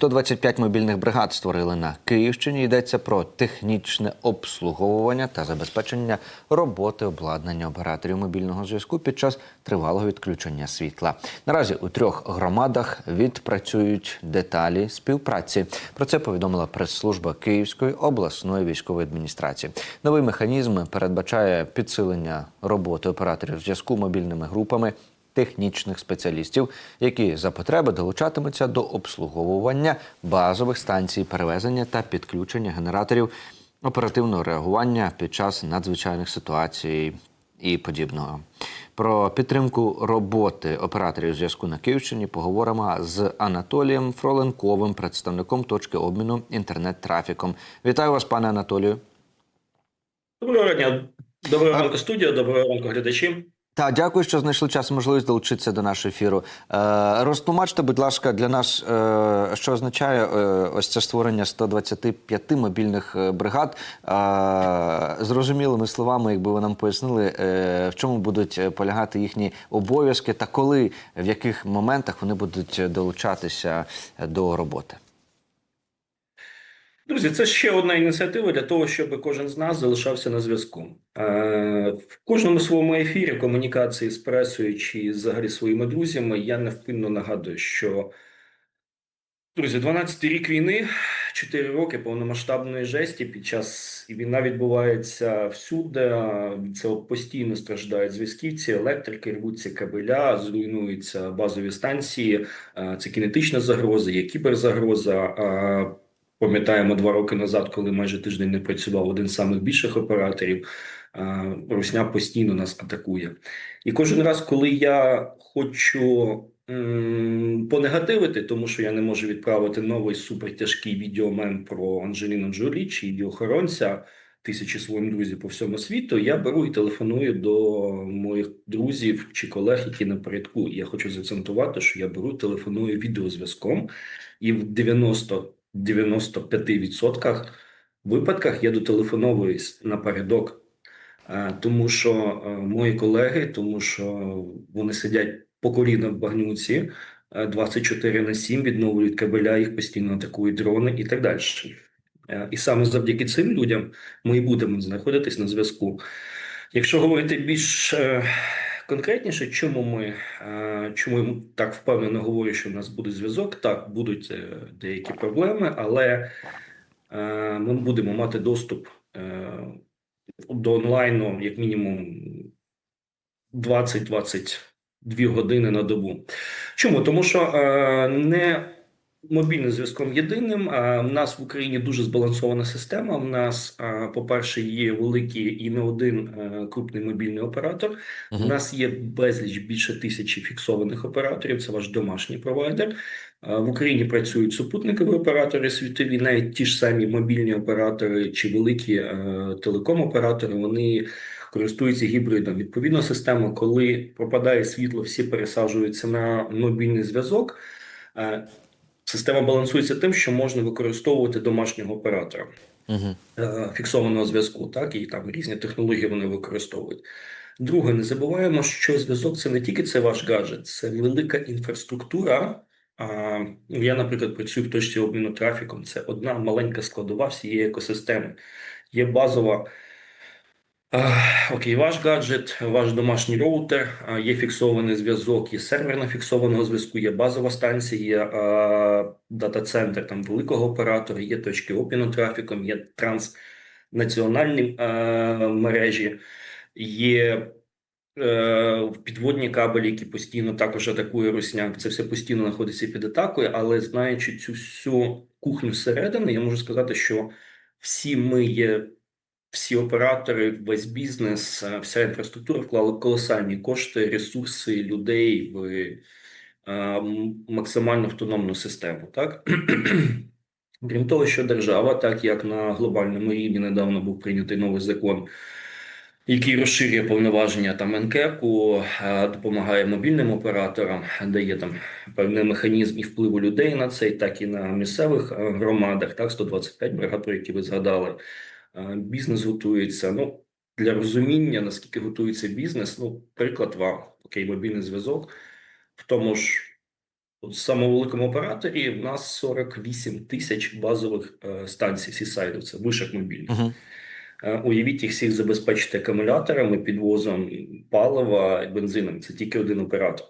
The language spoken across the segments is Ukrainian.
125 мобільних бригад створили на Київщині. Йдеться про технічне обслуговування та забезпечення роботи обладнання операторів мобільного зв'язку під час тривалого відключення світла. Наразі у трьох громадах відпрацюють деталі співпраці. Про це повідомила прес-служба Київської обласної військової адміністрації. Новий механізм передбачає підсилення роботи операторів зв'язку мобільними групами технічних спеціалістів, які за потреби долучатимуться до обслуговування базових станцій перевезення та підключення генераторів оперативного реагування під час надзвичайних ситуацій і подібного. Про підтримку роботи операторів зв'язку на Київщині поговоримо з Анатолієм Фроленковим, представником точки обміну інтернет-трафіком. Вітаю вас, пане Анатолію. Доброго дня, доброго ранку, студія, доброго ранку, глядачі. Та дякую, що знайшли час і можливість долучитися до нашого ефіру. Е, розтлумачте, будь ласка, для нас, е, що означає е, ось це створення 125 мобільних е, бригад. Е, зрозумілими словами, якби ви нам пояснили, е, в чому будуть е, полягати їхні обов'язки та коли, в яких моментах вони будуть долучатися до роботи. Друзі, це ще одна ініціатива для того, щоб кожен з нас залишався на зв'язку. Е, В кожному своєму ефірі комунікації з пресою чи взагалі своїми друзями я невпинно нагадую, що друзі, 12 рік війни, 4 роки повномасштабної жесті. Під час і війна відбувається всюди. цього постійно страждають зв'язківці, електрики, рвуться кабеля, зруйнуються базові станції. Це кінетична загроза, є кіберзагроза. Пам'ятаємо два роки назад, коли майже тиждень не працював один з самих більших операторів. Русня постійно нас атакує. І кожен раз, коли я хочу понегативити, тому що я не можу відправити новий супертяжкий відеомем про Анджеліну Джолі чи її охоронця тисячі своїм друзів по всьому світу, я беру і телефоную до моїх друзів чи колег, які напередку. І я хочу заакцентувати, що я беру, телефоную відеозв'язком, і в 90 95% випадках я дотелефоновуюсь напередок, Е, тому що е, мої колеги, тому що вони сидять по коліна в багнюці е, 24 на 7, відновлюють кабеля, їх постійно атакують дрони і так далі. Е, І саме завдяки цим людям ми і будемо знаходитись на зв'язку. Якщо говорити більш е, конкретніше, чому ми е, чому так впевнено говорю, що в нас буде зв'язок? Так, будуть е, деякі проблеми, але е, ми будемо мати доступ до онлайну, як мінімум 20-22 години на добу. Чому? Тому що не мобільним зв'язком єдиним. А в нас в Україні дуже збалансована система. В нас, по-перше, є великий і не один е, крупний мобільний оператор. У Мгм. нас є безліч більше тисячі фіксованих операторів. Це ваш домашній провайдер. В Україні працюють супутникові оператори світові, навіть ті ж самі мобільні оператори чи великі е, телеком-оператори. Вони користуються гібридом. Відповідно, система, коли пропадає світло, всі пересаджуються на мобільний зв'язок. Система балансується тим, що можна використовувати домашнього оператора Мгм. е, фіксованого зв'язку, так і там різні технології вони використовують. Друге, не забуваємо, що зв'язок це не тільки це ваш гаджет, це велика інфраструктура. А, ну, я, наприклад, працюю в точці обміну трафіком. Це одна маленька складова всієї екосистеми. Є базова. Окей, ваш гаджет, ваш домашній роутер, є фіксований зв'язок, є сервер на фіксованого зв'язку, є базова станція, є дата-центр там великого оператора, є точки обміну трафіком, є транснаціональні мережі, є е, підводні кабелі, які постійно також атакує Русняк. Це все постійно знаходиться під атакою, але знаючи цю всю кухню зсередини, я можу сказати, що всі ми є. Всі оператори, весь бізнес, е, вся інфраструктура вклали колосальні кошти, ресурси людей в е, максимально автономну систему. Так крім того, що держава, так як на глобальному рівні недавно був прийнятий новий закон, який розширює повноваження там НКЕКу, е, допомагає мобільним операторам, дає там певний механізм і впливу людей на цей, так і на місцевих е, громадах, так 125 бригад, про які ви згадали. Бізнес готується. Ну для розуміння, наскільки готується бізнес. Ну, приклад вам, окей, мобільний зв'язок в тому ж От в самому великому операторі в нас 48 тисяч базових е, станцій сісайду, це вишок мобільних. Угу. Е, Уявіть їх всіх забезпечити акумуляторами, підвозом палива, бензином. Це тільки один оператор.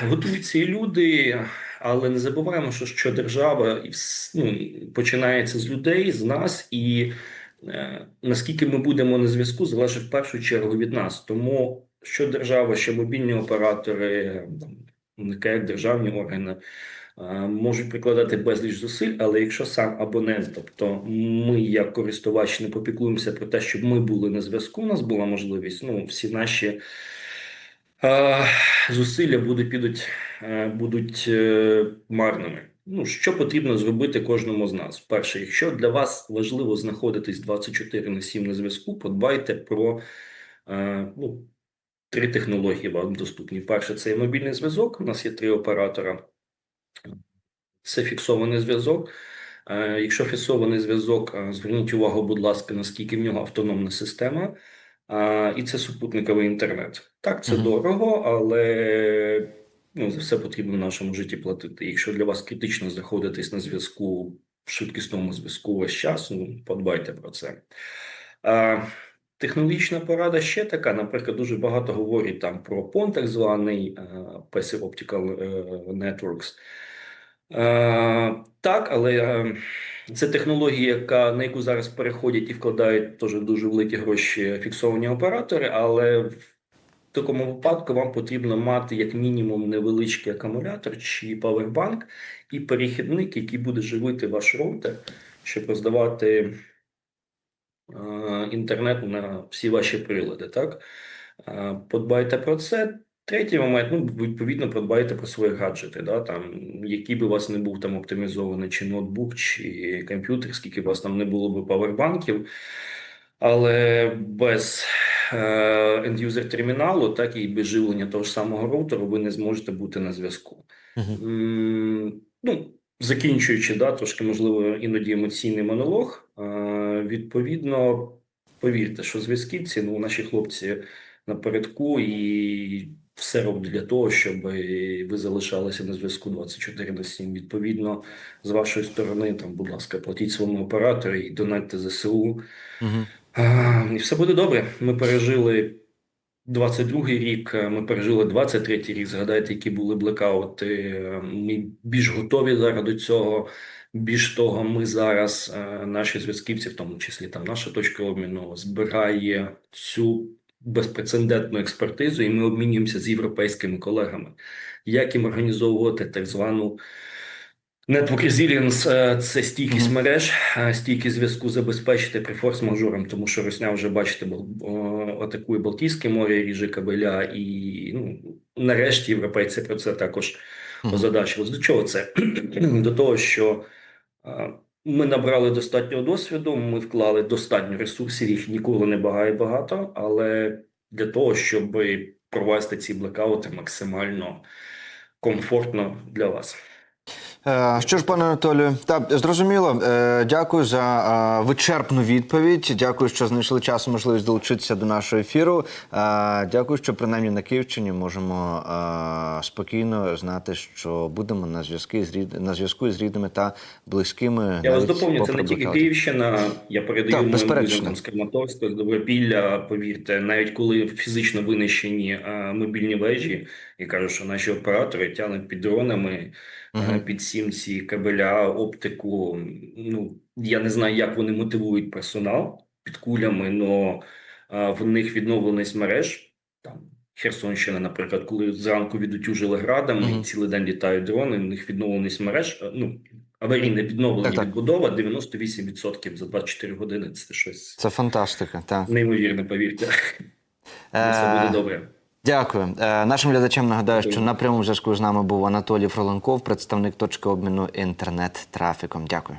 Готуються і люди, але не забуваємо, що, що держава ну, починається з людей, з нас, і е, наскільки ми будемо на зв'язку, залежить в першу чергу від нас. Тому що держава, що мобільні оператори, НК, державні органи. Можуть прикладати безліч зусиль, але якщо сам абонент, тобто ми, як користувач, не попіклуємося про те, щоб ми були на зв'язку, у нас була можливість, ну всі наші е, зусилля будуть підуть, е, будуть е, марними. Ну, що потрібно зробити кожному з нас? Перше, якщо для вас важливо знаходитись 24 на 7 на зв'язку, подбайте про е, ну, три технології вам доступні. Перше, це є мобільний зв'язок. У нас є три оператора. Це фіксований зв'язок. Якщо фіксований зв'язок, зверніть увагу, будь ласка, наскільки в нього автономна система, і це супутниковий інтернет. Так, це Мгм. дорого, але ну, за все потрібно в нашому житті платити. Якщо для вас критично знаходитись на зв'язку, швидкісному зв'язку весь час, ну, подбайте про це. Е, Технологічна порада ще така. Наприклад, дуже багато говорять там про PON, так званий Passive Optical е, Networks. Е, так, але е, це технологія, яка, на яку зараз переходять і вкладають теж дуже великі гроші фіксовані оператори, але в такому випадку вам потрібно мати як мінімум невеличкий акумулятор чи павербанк і перехідник, який буде живити ваш роутер, щоб роздавати е, інтернет на всі ваші прилади. Так? Е, Подбайте про це. Третій момент, ну, відповідно, подбайте про свої гаджети, да, там, який би у вас не був там оптимізований, чи ноутбук, чи комп'ютер, скільки у вас там не було би павербанків, але без е, end-user терміналу, так і без живлення того ж самого роутеру, ви не зможете бути на зв'язку. Угу. М, Ну, закінчуючи, да, трошки, можливо, іноді емоційний монолог. Е, відповідно, повірте, що зв'язківці, ну, наші хлопці напередку і все роблять для того, щоб ви залишалися на зв'язку 24 на 7. Відповідно, з вашої сторони, там, будь ласка, платіть своєму оператору і донатьте ЗСУ. Угу. А, І все буде добре. Ми пережили 22-й рік, е, ми пережили 23-й рік. Згадайте, які були блекаути. Е, Ми більш готові зараз до цього. Більш того, ми зараз, е, наші зв'язківці, в тому числі там наша точка обміну, збирає цю безпрецедентну експертизу, і ми обмінюємося з європейськими колегами. Як їм організовувати так звану Network Resilience е, – це стійкість Мгм. мереж, е, стійкість зв'язку забезпечити при форс-мажорам, тому що Росня вже, бачите, атакує Балтійське море, ріже кабеля, і ну, нарешті європейці про це також Мгм. озадачились. До чого це? До того, що е, ми набрали достатньо досвіду, ми вклали достатньо ресурсів, їх ніколи не багає багато, але для того, щоб провести ці блекаути максимально комфортно для вас. Е, Що ж, пане Анатолію, так зрозуміло. Е, Дякую за е, вичерпну відповідь. Дякую, що знайшли час і можливість долучитися до нашого ефіру. Дякую, що принаймні на Київщині можемо спокійно знати, що будемо на зв'язку з рід... на зв'язку з рідними та близькими. Я вас доповню, це не тільки. Київщина. Я передаю Так, моїм там з Краматорська, з Добропілля. Повірте, навіть коли фізично винищені мобільні вежі, і кажуть, що наші оператори тягнуть під дронами, е, Мгм. Під сімці, кабеля, оптику. Ну я не знаю, як вони мотивують персонал під кулями, але в них відновленість мереж там. Херсонщина, наприклад, коли зранку відутюжили градами Мгм. і цілий день літають дрони, в них відновленість мереж, ну, аварійне відновлення Так, так. відбудова 98% за 24 години. Це щось Це фантастика. Так. неймовірне, повірте. Е, Все буде добре. Дякую. Е, Нашим глядачам нагадаю, що на прямому зв'язку з нами був Анатолій Фроленков, представник точки обміну інтернет-трафіком. Дякую.